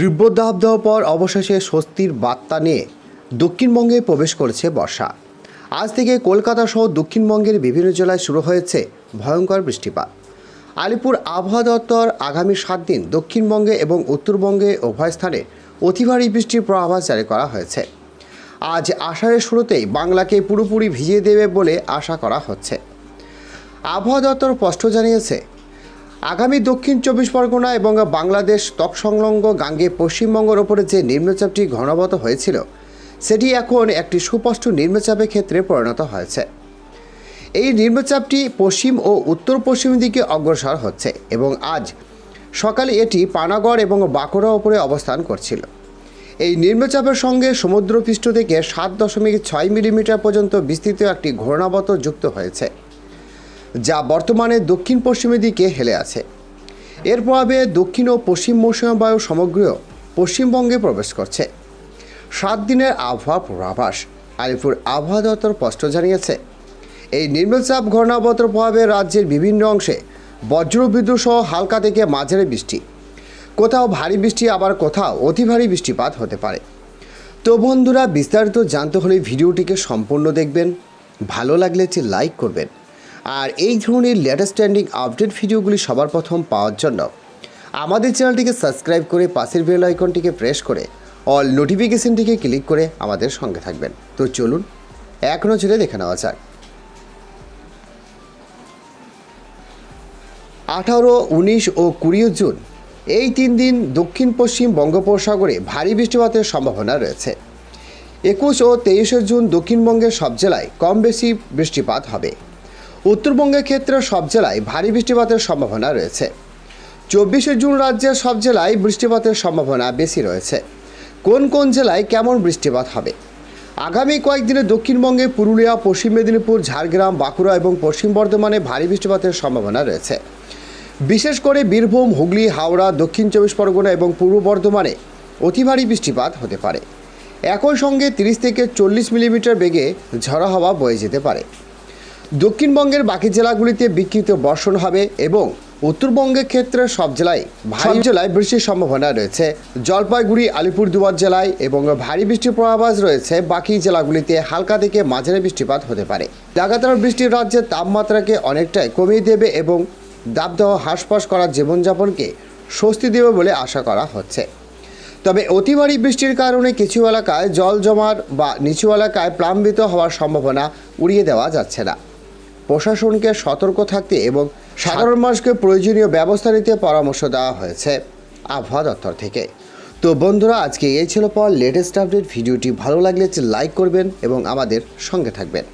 তীব্র দাব দেওয়ার পর অবশেষে স্বস্তির বার্তা নিয়ে দক্ষিণবঙ্গে প্রবেশ করেছে বর্ষা। আজ থেকে কলকাতা সহ দক্ষিণবঙ্গের বিভিন্ন জেলায় শুরু হয়েছে ভয়ঙ্কর বৃষ্টিপাত। আলিপুর আবহাওয়া দপ্তর আগামী সাত দিন দক্ষিণবঙ্গে এবং উত্তরবঙ্গে উভয় স্থানে অতি ভারী বৃষ্টির পূর্বাভাস জারি করা হয়েছে। আজ আষাঢ়ের শুরুতেই বাংলাকে পুরোপুরি ভিজিয়ে দেবে বলে আশা করা হচ্ছে। আবহাওয়া দপ্তর স্পষ্ট জানিয়েছে আগামী দক্ষিণ চব্বিশ পরগনা এবং বাংলাদেশ তৎসংলগ্ন গাঙ্গে পশ্চিমবঙ্গের ওপরে যে নিম্নচাপটি ঘনবত হয়েছিল, সেটি এখন একটি সুস্পষ্ট নিম্নচাপের ক্ষেত্রে পরিণত হয়েছে। এই নিম্নচাপটি পশ্চিম ও উত্তর পশ্চিম দিকে অগ্রসর হচ্ছে এবং আজ সকালে এটি পানাগড় এবং বাঁকুড়া ওপরে অবস্থান করছিল। এই নিম্নচাপের সঙ্গে সমুদ্রপৃষ্ঠ থেকে সাত দশমিক ছয় মিলিমিটার পর্যন্ত বিস্তৃত একটি ঘূর্ণাবত যুক্ত হয়েছে। যা বর্তমানে দক্ষিণ পশ্চিমের দিকে হেলে আছে। এর প্রভাবে দক্ষিণ ও পশ্চিম মৌসুমী বায়ু সমগ্র পশ্চিমবঙ্গে প্রবেশ করছে। সাত দিনের আবহাওয়া পূর্বাভাস, আলিপুর আবহাওয়া দপ্তর স্পষ্ট জানিয়েছে। এই নিম্নচাপ ঘূর্ণাবতর প্রভাবে রাজ্যের বিভিন্ন অংশে বজ্রবিদ্যুৎ সহ হালকা থেকে মাঝারি বৃষ্টি। কোথাও ভারী বৃষ্টি, আবার কোথাও অতি ভারী বৃষ্টিপাত হতে পারে। তো বন্ধুরা, বিস্তারিত জানতে হলে ভিডিওটিকে সম্পূর্ণ দেখবেন। ভালো লাগলে একটি লাইক করবেন। আর এই ধরনের লেটেস্ট ট্রেন্ডিং আপডেট ভিডিওগুলি সবার প্রথম পাওয়ার জন্য আমাদের চ্যানেলটিকে সাবস্ক্রাইব করে পাশের বেল আইকনটিকে প্রেস করে অল নোটিফিকেশনটিকে ক্লিক করে আমাদের সঙ্গে থাকবেন। তো চলুন, এক নজরে দেখে নেওয়া যাক। আঠারো, উনিশ ও কুড়ি জুন, এই তিন দিন দক্ষিণ পশ্চিম বঙ্গোপসাগরে ভারী বৃষ্টিপাতের সম্ভাবনা রয়েছে। একুশ ও তেইশে জুন দক্ষিণবঙ্গের সব জেলায় কম বেশি বৃষ্টিপাত হবে। উত্তরবঙ্গের ক্ষেত্রে সব জেলায় ভারী বৃষ্টিপাতের সম্ভাবনা রয়েছে। চব্বিশে জুন রাজ্যের সব জেলায় বৃষ্টিপাতের সম্ভাবনা বেশি রয়েছে। কোন কোন জেলায় কেমন বৃষ্টিপাত হবে? আগামী কয়েকদিনে দক্ষিণবঙ্গে, পুরুলিয়া, পশ্চিম মেদিনীপুর, ঝাড়গ্রাম, বাঁকুড়া এবং পশ্চিম বর্ধমানে ভারী বৃষ্টিপাতের সম্ভাবনা রয়েছে। বিশেষ করে বীরভূম, হুগলি, হাওড়া, দক্ষিণ চব্বিশ পরগনা এবং পূর্ব বর্ধমানে অতি ভারী বৃষ্টিপাত হতে পারে। একই সঙ্গে তিরিশ থেকে চল্লিশ মিলিমিটার বেগে ঝড়ো হাওয়া বয়ে যেতে পারে। দক্ষিণবঙ্গের বাকি জেলাগুলিতে বিক্ষিপ্ত বর্ষণ হবে এবং উত্তরবঙ্গের ক্ষেত্রে সব জেলায় ভারী জেলায় বৃষ্টির সম্ভাবনা রয়েছে। জলপাইগুড়ি আলিপুরদুয়ার জেলায় এবং ভারী বৃষ্টির পূর্বাভাস রয়েছে। বাকি জেলাগুলিতে হালকা থেকে মাঝারি বৃষ্টিপাত হতে পারে। লাগাতার বৃষ্টির রাজ্যের তাপমাত্রাকে অনেকটাই কমিয়ে দেবে এবং দাবদাহ হ্রাসপাস করার জীবনযাপনকে স্বস্তি দেবে বলে আশা করা হচ্ছে। তবে অতি ভারী বৃষ্টির কারণে কিছু এলাকায় জল জমার বা নিচু এলাকায় প্লাম্বিত হওয়ার সম্ভাবনা উড়িয়ে দেওয়া যাচ্ছে না। প্রশাসনকে সতর্ক থাকতে এবং সাধারণ মানুষকে প্রয়োজনীয় ব্যবস্থা নিতে পরামর্শ দেওয়া হয়েছে আবহাওয়া দপ্তর থেকে। তো বন্ধুরা আজকে এই ছিল পর লেটেস্ট আপডেট ভিডিওটি ভালো লাগলে লাইক করবেন এবং আমাদের সঙ্গে থাকবেন।